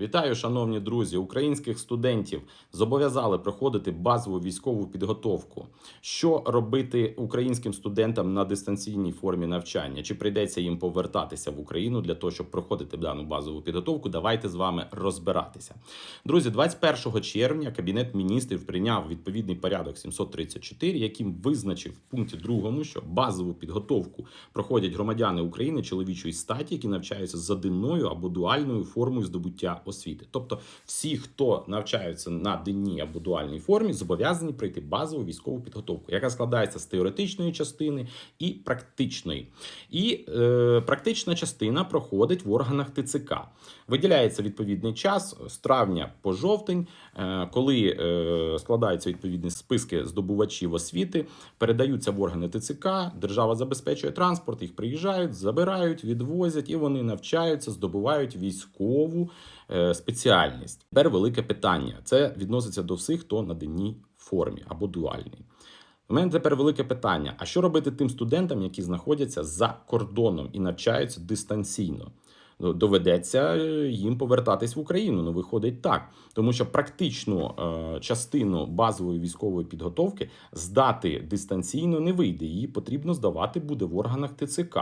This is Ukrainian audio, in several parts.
Вітаю, шановні друзі! Українських студентів зобов'язали проходити базову військову підготовку. Що робити українським студентам на дистанційній формі навчання? Чи прийдеться їм повертатися в Україну для того, щоб проходити дану базову підготовку? Давайте з вами розбиратися. Друзі, 21 червня Кабінет міністрів прийняв відповідний порядок 734, яким визначив в пункті 2, що базову підготовку проходять громадяни України чоловічої статі, які навчаються за денною або дуальною формою здобуття освіти. Тобто, всі, хто навчаються на денній або дуальній формі, зобов'язані пройти базову військову підготовку, яка складається з теоретичної частини і практичної. І е, практична частина проходить в органах ТЦК. Виділяється відповідний час з травня по жовтень, е, коли е, складаються відповідні списки здобувачів освіти, передаються в органи ТЦК. Держава забезпечує транспорт, їх приїжджають, забирають, відвозять і вони навчаються, здобувають військову спеціальність. Тепер велике питання. Це відноситься до всіх, хто на денній формі або дуальній. У мене тепер велике питання: а що робити тим студентам, які знаходяться за кордоном і навчаються дистанційно? Ну, Доведеться е, їм повертатись в Україну. Ну, виходить так, тому що практичну е, частину базової військової підготовки здати дистанційно не вийде. Її потрібно здавати буде в органах ТЦК.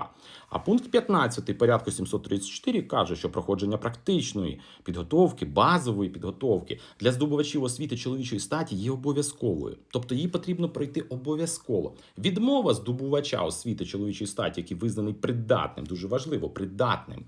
А пункт 15 порядку 734 каже, що проходження практичної підготовки, базової підготовки для здобувачів освіти чоловічої статі є обов'язковою. Тобто її потрібно пройти обов'язково. Відмова здобувача освіти чоловічої статі, який визнаний придатним, дуже важливо, придатним.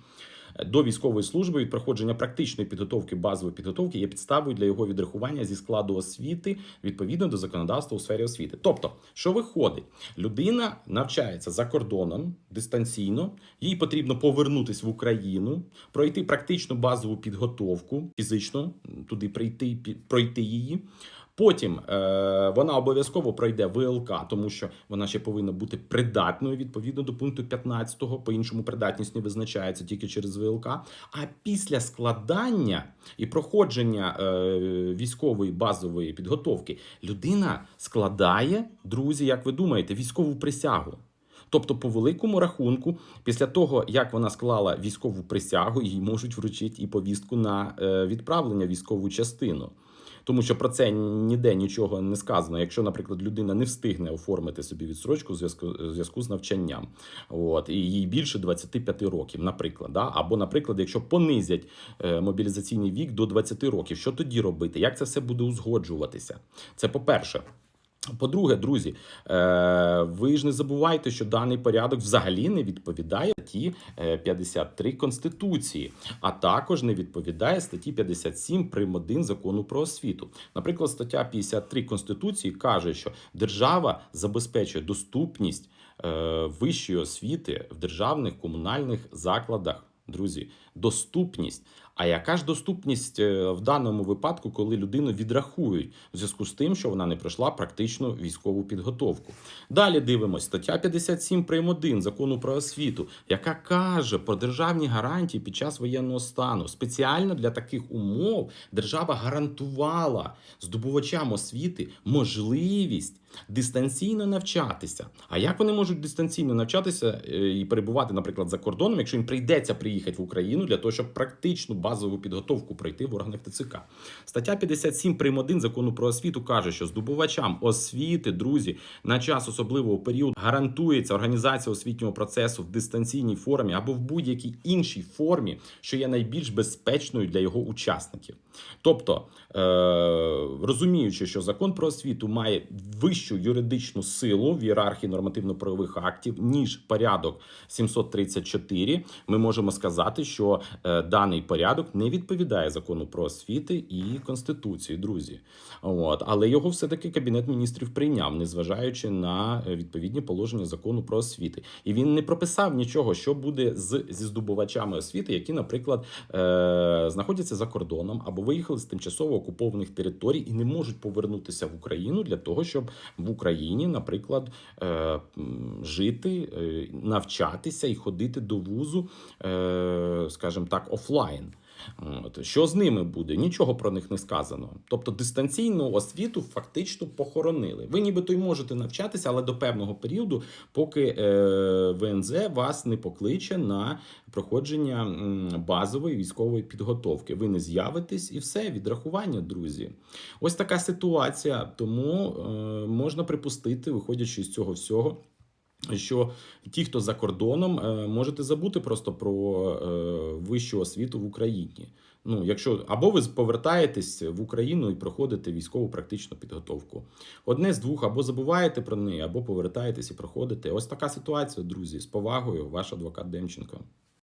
До військової служби від проходження практичної підготовки базової підготовки є підставою для його відрахування зі складу освіти відповідно до законодавства у сфері освіти. Тобто, що виходить, людина навчається за кордоном дистанційно, їй потрібно повернутися в Україну, пройти практичну базову підготовку, фізично туди прийти, пройти її. Потім е, вона обов'язково пройде ВЛК, тому що вона ще повинна бути придатною відповідно до пункту 15. По іншому придатність не визначається тільки через ВЛК. А після складання і проходження е, військової базової підготовки людина складає, друзі, як ви думаєте, військову присягу. Тобто, по великому рахунку, після того як вона склала військову присягу, їй можуть вручити і повістку на е, відправлення військову частину. Тому що про це ніде нічого не сказано. Якщо, наприклад, людина не встигне оформити собі відсрочку зв'язку зв'язку з навчанням, от і їй більше 25 років, наприклад, да? або, наприклад, якщо понизять е, мобілізаційний вік до 20 років, що тоді робити? Як це все буде узгоджуватися? Це по-перше. По-друге, друзі, е, ви ж не забувайте, що даний порядок взагалі не відповідає статті е, 53 Конституції, а також не відповідає статті 57 прим. 1 закону про освіту. Наприклад, стаття 53 Конституції каже, що держава забезпечує доступність е, вищої освіти в державних комунальних закладах. Друзі, доступність. А яка ж доступність е, в даному випадку, коли людину відрахують в зв'язку з тим, що вона не пройшла практичну військову підготовку? Далі дивимось стаття 57 прим. 1 закону про освіту, яка каже про державні гарантії під час воєнного стану. Спеціально для таких умов держава гарантувала здобувачам освіти можливість дистанційно навчатися. А як вони можуть дистанційно навчатися е, і перебувати, наприклад, за кордоном, якщо їм прийдеться приїхати в Україну для того, щоб практичну базову підготовку пройти в органах ТЦК? Стаття 57 прим. 1 закону про освіту каже, що здобувачам освіти, друзі, на час особливого періоду гарантується організація освітнього процесу в дистанційній формі або в будь-якій іншій формі, що є найбільш безпечною для його учасників. Тобто, е- розуміючи, що закон про освіту має вищу юридичну силу в ієрархії нормативно-правових актів, ніж порядок 734, ми можемо сказати, що е, даний порядок не відповідає закону про освіти і конституції, друзі. От але його все-таки кабінет міністрів прийняв, незважаючи на е, відповідні положення закону про освіти, і він не прописав нічого, що буде з зі здобувачами освіти, які, наприклад, знаходяться за кордоном або виїхали з тимчасово окупованих територій і не можуть повернутися в Україну для того, щоб в Україні, наприклад, е, жити, е, навчатися і ходити до вузу, е, скажімо так, офлайн. От. Що з ними буде? Нічого про них не сказано. Тобто дистанційну освіту фактично похоронили. Ви нібито й можете навчатися, але до певного періоду, поки е, ВНЗ вас не покличе на проходження базової військової підготовки. Ви не з'явитесь і все, відрахування, друзі. Ось така ситуація. Тому е, можна припустити, виходячи з цього всього. Що ті, хто за кордоном, е, можете забути просто про е, вищу освіту в Україні. Ну, якщо або ви повертаєтесь в Україну і проходите військову практичну підготовку. Одне з двох, або забуваєте про неї, або повертаєтесь і проходите. Ось така ситуація, друзі. З повагою, ваш адвокат Демченко.